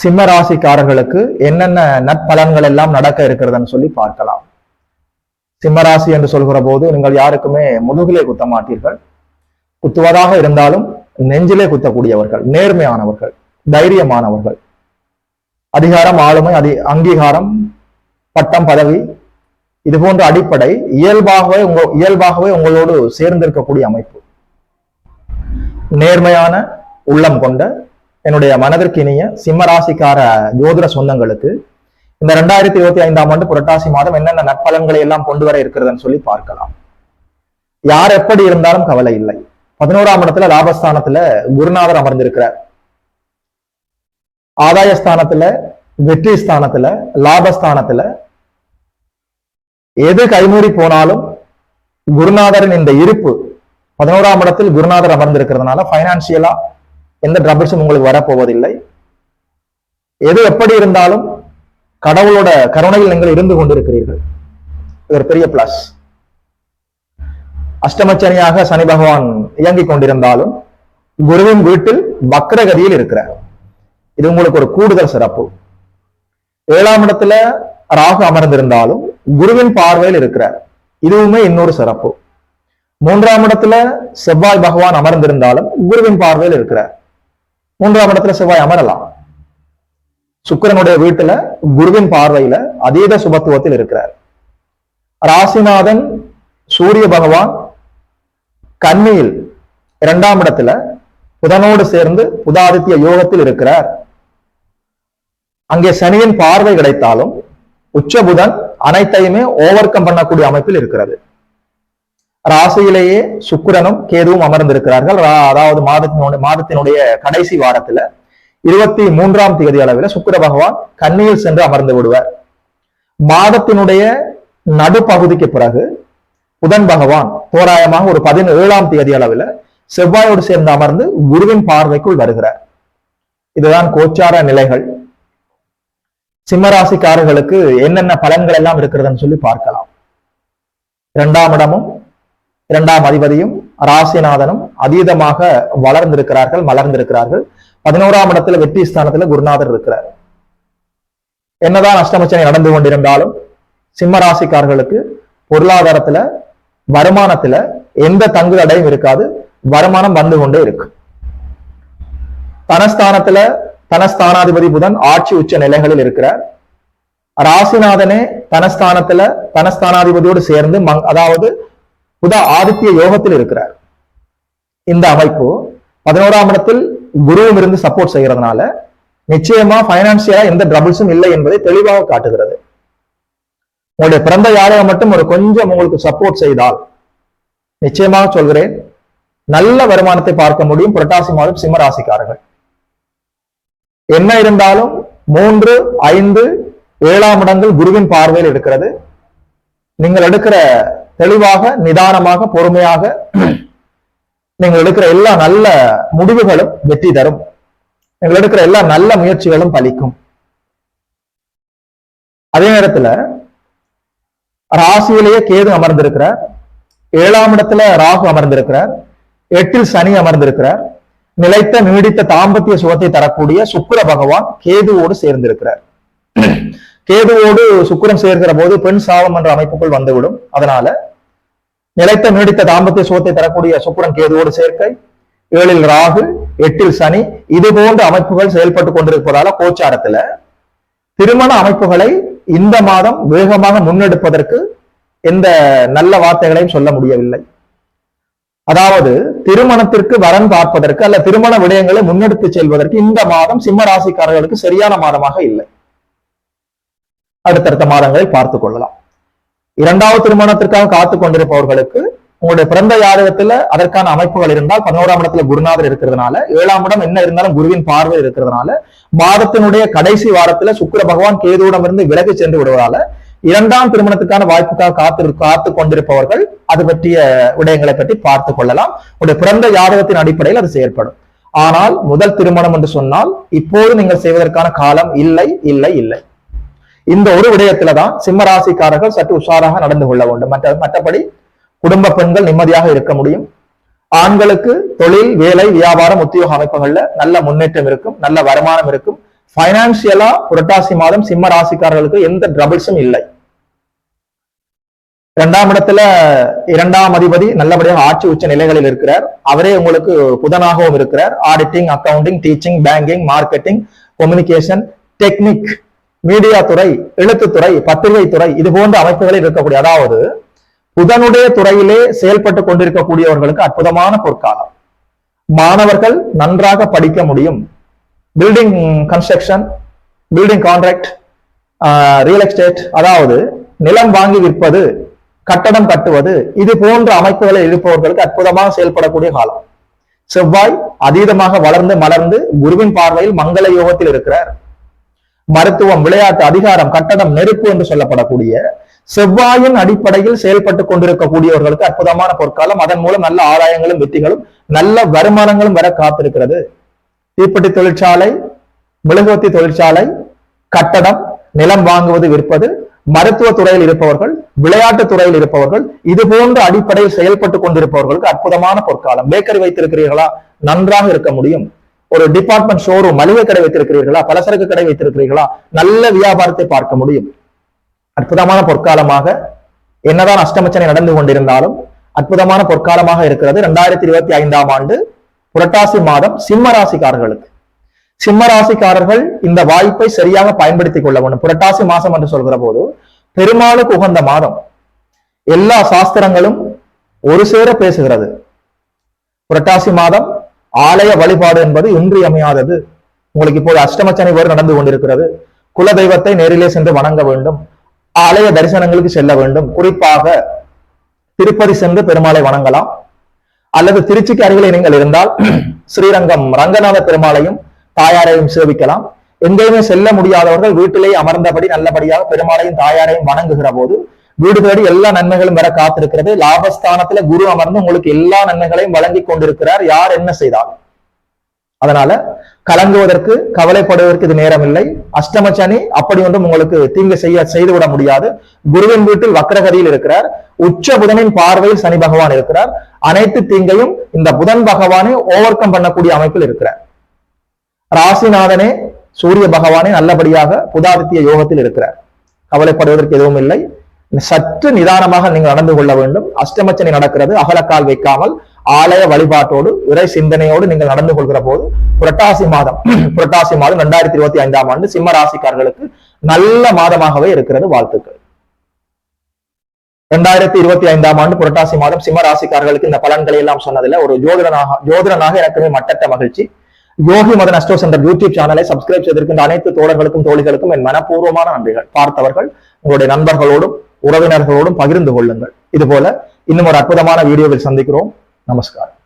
சிம்ம ராசிக்காரர்களுக்கு என்னென்ன நற்பலன்கள் எல்லாம் நடக்க இருக்கிறதுன்னு சொல்லி பார்க்கலாம். சிம்மராசி என்று சொல்கிற போது நீங்கள் யாருக்குமே முதுகிலே குத்த மாட்டீர்கள். குத்துவதாக இருந்தாலும் நெஞ்சிலே குத்தக்கூடியவர்கள் நேர்மையானவர்கள் தைரியமானவர்கள். அதிகாரம் ஆளுமை அதி அங்கீகாரம் பட்டம் பதவி இது போன்ற அடிப்படை இயல்பாகவே உங்க இயல்பாகவே உங்களோடு சேர்ந்திருக்கக்கூடிய அமைப்பு. நேர்மையான உள்ளம் கொண்ட என்னுடைய மனதிற்கு இணைய சிம்மராசிக்கார ஜோதிட சொந்தங்களுக்கு இந்த ரெண்டாயிரத்தி இருபத்தி ஐந்தாம் ஆண்டு புரட்டாசி மாதம் என்னென்ன நற்பலன்களை எல்லாம் கொண்டு வர இருக்கிறதுன்னு சொல்லி பார்க்கலாம். யார் எப்படி இருந்தாலும் கவலை இல்லை. பதினோராம் இடத்துல லாபஸ்தானத்துல குருநாதர் அமர்ந்திருக்கிறார். ஆதாயஸ்தானத்துல வெற்றி ஸ்தானத்துல லாபஸ்தானத்துல எது கைமூறி போனாலும் குருநாதரின் இந்த இருப்பு பதினோராம் இடத்தில் குருநாதர் அமர்ந்திருக்கிறதுனால பைனான்சியலா எந்த ட்ரபிள்ஸும் உங்களுக்கு வரப்போவதில்லை. எது எப்படி இருந்தாலும் கடவுளோட கருணையில் நீங்கள் இருந்து கொண்டிருக்கிறீர்கள். இது ஒரு பெரிய பிளஸ் அஷ்டமச்சனியாக சனி பகவான் இயங்கிக் கொண்டிருந்தாலும் குருவின் வீட்டில் வக்ரகதியில் இருக்கிறார். இது உங்களுக்கு ஒரு கூடுதல் சிறப்பு. ஏழாம் இடத்துல ராகு அமர்ந்திருந்தாலும் குருவின் பார்வையில் இருக்கிறார். இதுவுமே இன்னொரு சிறப்பு. மூன்றாம் இடத்துல செவ்வாய் பகவான் அமர்ந்திருந்தாலும் குருவின் பார்வையில் இருக்கிறார். மூன்றாம் இடத்துல செவ்வாய் அமரலாம். சுக்கிரனுடைய வீட்டுல குருவின் பார்வையில அதீத சுபத்துவத்தில் இருக்கிறார். ராசிநாதன் சூரிய பகவான் கன்னியில் இரண்டாம் இடத்துல புதனோடு சேர்ந்து புதாதித்ய யோகத்தில் இருக்கிறார். அங்கே சனியின் பார்வை கிடைத்தாலும் உச்ச புதன் அனைத்தையுமே ஓவர் கம் பண்ணக்கூடிய அமைப்பில் இருக்கிறது. ராசியிலேயே சுக்கிரனும் கேதுவும் அமர்ந்திருக்கிறார்கள். அதாவது மாதத்தினுடைய மாதத்தினுடைய கடைசி வாரத்துல இருபத்தி மூன்றாம் தேதி அளவில் சுக்கிர பகவான் கண்ணியில் சென்று அமர்ந்து விடுவார். மாதத்தினுடைய நடுப்பகுதிக்கு பிறகு புதன் பகவான் தோராயமாக ஒரு பதினேழாம் தேதி அளவில் செவ்வாயோடு சேர்ந்து அமர்ந்து குருவின் பார்வைக்குள் வருகிறார். இதுதான் கோச்சார நிலைகள். சிம்மராசிக்காரர்களுக்கு என்னென்ன பலன்கள் எல்லாம் இருக்கிறதுன்னு சொல்லி பார்க்கலாம். இரண்டாம் இடமும் இரண்டாம் அதிபதியும் ராசிநாதனும் அதீதமாக வளர்ந்திருக்கிறார்கள் மலர்ந்திருக்கிறார்கள். பதினோராம் இடத்துல வெற்றி ஸ்தானத்துல குருநாதர் இருக்கிறார். என்னதான் அஷ்டமச்சனை நடந்து கொண்டிருந்தாலும் சிம்ம ராசிக்காரர்களுக்கு பொருளாதாரத்துல வருமானத்துல எந்த தங்கு தடையும் இருக்காது. வருமானம் வந்து கொண்டே இருக்கு. தனஸ்தானத்துல தனஸ்தானாதிபதி புதன் ஆட்சி உச்ச நிலைகளில் இருக்கிறார். ராசிநாதனே தனஸ்தானத்துல தனஸ்தானாதிபதியோடு சேர்ந்து மங்- அதாவது புத ஆதித்ய யோகத்தில் இருக்கிறார். இந்த அமைப்பு பதினோராம் இடத்தில் குருவும் இருந்து சப்போர்ட் செய்யறதுனால நிச்சயமா பைனான்சியலா எந்த ட்ரபிள்ஸும் இல்லை என்பதை தெளிவாக காட்டுகிறது. உங்களுடைய பிறந்த யாரையை மட்டும் ஒரு கொஞ்சம் உங்களுக்கு சப்போர்ட் செய்தால் நிச்சயமாக சொல்கிறேன் நல்ல வருமானத்தை பார்க்க முடியும் புரட்டாசி மாதம் சிம்மராசிக்காரர்கள் என்ன இருந்தாலும் மூன்று ஐந்து ஏழாம் இடங்கள் குருவின் பார்வையில் இருக்கிறது. நீங்கள் எடுக்கிற தெளிவாக நிதானமாக பொறுமையாக நீங்கள் எடுக்கிற எல்லா நல்ல முடிவுகளும் வெற்றி தரும். நீங்கள் எடுக்கிற எல்லா நல்ல முயற்சிகளும் பலிக்கும். அதே நேரத்துல ராசியிலேயே கேது அமர்ந்திருக்கிறார். ஏழாம் இடத்துல ராகு அமர்ந்திருக்கிறார். எட்டில் சனி அமர்ந்திருக்கிறார். நிலைத்த நீடித்த தாம்பத்திய சுகத்தை தரக்கூடிய சுக்கர பகவான் கேதுவோடு சேர்ந்திருக்கிறார். கேதுவோடு சுக்கரம் சேர்க்கிற போது பெண் சாபம் என்ற அமைப்புக்குள் வந்துவிடும். அதனால நிலைத்த நீடித்த தாம்பத்திய சுகத்தை தரக்கூடிய சுக்கரன் கேதுவோடு சேர்க்கை. ஏழில் ராகு எட்டில் சனி இது போன்ற அமைப்புகள் செயல்பட்டு கொண்டிருப்பதால கோச்சாரத்துல திருமண அமைப்புகளை இந்த மாதம் வேகமாக முன்னெடுப்பதற்கு எந்த நல்ல வார்த்தைகளையும் சொல்ல முடியவில்லை. அதாவது திருமணத்திற்கு வரன் பார்ப்பதற்கு அல்ல திருமண விடயங்களை முன்னெடுத்து செல்வதற்கு இந்த மாதம் சிம்ம ராசிக்காரர்களுக்கு சரியான மாதமாக இல்லை. அடுத்தடுத்த மாதங்களை பார்த்துக் கொள்ளலாம். இரண்டாவது திருமணத்திற்காக காத்து கொண்டிருப்பவர்களுக்கு உங்களுடைய பிறந்த யாதகத்துல அதற்கான அமைப்புகள் இருந்தால் பதினோராம் இடத்துல குருநாதர் இருக்கிறதுனால ஏழாம் இடம் என்ன இருந்தாலும் குருவின் பார்வை இருக்கிறதுனால மாதத்தினுடைய கடைசி வாரத்துல சுக்கர பகவான் கேதுவிடம் இருந்து விலகி சென்று விடுவதால இரண்டாம் திருமணத்துக்கான வாய்ப்புக்காக காத்து காத்து கொண்டிருப்பவர்கள் அது பற்றிய விடயங்களை பற்றி பார்த்து கொள்ளலாம். உடைய பிறந்த யாதகத்தின் அடிப்படையில் அது செயற்படும் ஆனால் முதல் திருமணம் என்று சொன்னால் இப்போது நீங்கள் செய்வதற்கான காலம் இல்லை இல்லை இல்லை. இந்த ஒரு விடயத்துல தான் சிம்ம ராசிக்காரர்கள் சற்று உஷாராக நடந்து கொள்ள வேண்டும். மற்ற மற்றபடி குடும்ப பெண்கள் நிம்மதியாக இருக்க முடியும். ஆண்களுக்கு தொழில் வேலை வியாபாரம் உத்தியோக அமைப்புகள்ல நல்ல முன்னேற்றம் இருக்கும் நல்ல வருமானம் இருக்கும். பைனான்சியலா புரட்டாசி மாதம் சிம்ம ராசிக்காரர்களுக்கு எந்த ட்ரபிள்ஸும் இல்லை. இரண்டாம் இடத்துல இரண்டாம் அதிபதி நல்லபடியாக ஆட்சி உச்ச நிலைகளில் இருக்கிறார். அவரே உங்களுக்கு புதனாகவும் இருக்கிறார். Auditing accounting teaching banking marketing communication technique media துறை எழுத்துத்துறை பத்திரிகை துறை இது போன்ற அமைப்புகளில் இருக்கக்கூடிய அதாவது புதனுடைய துறையிலே செயல்பட்டு கொண்டிருக்கக்கூடியவர்களுக்கு அற்புதமான பொற்காலம். மாணவர்கள் நன்றாக படிக்க முடியும். Building construction building contract real estate அதாவது நிலம் வாங்கி விற்பது கட்டடம் கட்டுவது இது போன்ற அமைப்புகளில் இருப்பவர்களுக்கு அற்புதமாக செயல்படக்கூடிய காலம். செவ்வாய் அதீதமாக வளர்ந்து மலர்ந்து குருவின் பார்வையில் மங்கள யோகத்தில் இருக்கிறார். மருத்துவம் விளையாட்டு அதிகாரம் கட்டடம் நெருப்பு என்று சொல்லப்படக்கூடிய செவ்வாயின் அடிப்படையில் செயல்பட்டு கொண்டிருக்கக்கூடியவர்களுக்கு அற்புதமான பொற்காலம். அதன் மூலம் நல்ல ஆதாயங்களும் வெற்றிகளும் நல்ல வருமானங்களும் வர காத்திருக்கிறது. தீப்பெட்டி தொழிற்சாலை மெழுகுவத்தி தொழிற்சாலை கட்டடம் நிலம் வாங்குவது விற்பது மருத்துவ துறையில் இருப்பவர்கள் விளையாட்டு துறையில் இருப்பவர்கள் இது போன்ற அடிப்படையில் செயல்பட்டு கொண்டிருப்பவர்களுக்கு அற்புதமான பொற்காலம். பேக்கரி வைத்திருக்கிறீர்களா? நன்றாக இருக்க முடியும். ஒரு டிபார்ட்மெண்ட் ஷோரூம் மளிகை கடை வைத்திருக்கிறீர்களா? பலசரக்கு கடை வைத்திருக்கிறீர்களா? நல்ல வியாபாரத்தை பார்க்க முடியும். அற்புதமான பொற்காலமாக என்னதான் அஷ்டமச்சனை நடந்து கொண்டிருந்தாலும் அற்புதமான பொற்காலமாக இருக்கிறது. இரண்டாயிரத்தி இருபத்தி ஐந்தாம் ஆண்டு புரட்டாசி மாதம் சிம்ம ராசிக்காரர்களுக்கு சிம்ம ராசிக்காரர்கள் இந்த வாய்ப்பை சரியாக பயன்படுத்திக் கொள்ள வேண்டும். புரட்டாசி மாசம் என்று சொல்கிற போது பெருமாளுக்கு உகந்த மாதம். எல்லா சாஸ்திரங்களும் ஒரு சேர பேசுகிறது. புரட்டாசி மாதம் ஆலய வழிபாடு என்பது இன்றியமையாதது. உங்களுக்கு இப்போது அஷ்டமச்சனை வேறு நடந்து கொண்டிருக்கிறது. குல தெய்வத்தை நேரிலே சென்று வணங்க வேண்டும். ஆலய தரிசனங்களுக்கு செல்ல வேண்டும். குறிப்பாக திருப்பதி சென்று பெருமாளை வணங்கலாம். அல்லது திருச்சிக்கு அருகில் நீங்கள் இருந்தால் ஸ்ரீரங்கம் ரங்கநாத பெருமாளையும் தாயாரையும் சேவிக்கலாம். எங்கேயுமே செல்ல முடியாதவர்கள் வீட்டிலேயே அமர்ந்தபடி நல்லபடியாக பெருமாளையும் தாயாரையும் வணங்குகிற போது வீடு தேடி எல்லா நன்மைகளும் வர காத்திருக்கிறது. லாபஸ்தானத்துல குரு அமர்ந்து உங்களுக்கு எல்லா நன்மைகளையும் வழங்கி கொண்டிருக்கிறார். யார் என்ன செய்தாலும். அதனால கலங்குவதற்கு கவலைப்படுவதற்கு இது நேரம் இல்லை அஷ்டம சனி அப்படி ஒன்றும் உங்களுக்கு தீங்கு செய்ய செய்துவிட முடியாது. குருவின் வீட்டில் வக்ரகதியில் இருக்கிறார். உச்ச புதனின் பார்வையில் சனி பகவான் இருக்கிறார். அனைத்து தீங்கையும் இந்த புதன் பகவானை ஓவர் கம் பண்ணக்கூடிய அமைப்பில் இருக்கிறார். ராசிநாதனே சூரிய பகவானே நல்லபடியாக புதாதித்ய யோகத்தில் இருக்கிறார். கவலைப்படுவதற்கு எதுவும் இல்லை. சற்று நிதானமாக நீங்கள் நடந்து கொள்ள வேண்டும். அஷ்டமச்சனை நடக்கிறது அகலக்கால் வைக்காமல் ஆலய வழிபாட்டோடு இறை சிந்தனையோடு நீங்கள் நடந்து கொள்கிற போது புரட்டாசி மாதம் புரட்டாசி மாதம் இரண்டாயிரத்தி இருபத்தி ஐந்தாம் ஆண்டு சிம்ம ராசிக்காரர்களுக்கு நல்ல மாதமாகவே இருக்கிறது வாழ்த்துக்கள். இரண்டாயிரத்தி இருபத்தி ஐந்தாம் ஆண்டு புரட்டாசி மாதம் சிம்ம ராசிக்காரர்களுக்கு இந்த பலன்களை எல்லாம் சொன்னதில்ல. ஒரு ஜோதிடனாக ஜோதிடனாக எனக்குமே மட்டற்ற மகிழ்ச்சி. Yogi Madan astro centre YouTube சேனலை சப்ஸ்கிரைப் செய்திருக்கின்ற அனைத்து தோழர்களுக்கும் தோழிகளுக்கும் என் மனப்பூர்வமான நன்றிகள். பார்த்தவர்கள் உங்களுடைய நண்பர்களோடும் உறவினர்களோடும் பகிர்ந்து கொள்ளுங்கள். இது போல இன்னும் ஒரு அற்புதமான வீடியோவில் சந்திக்கிறோம். நமஸ்காரம்.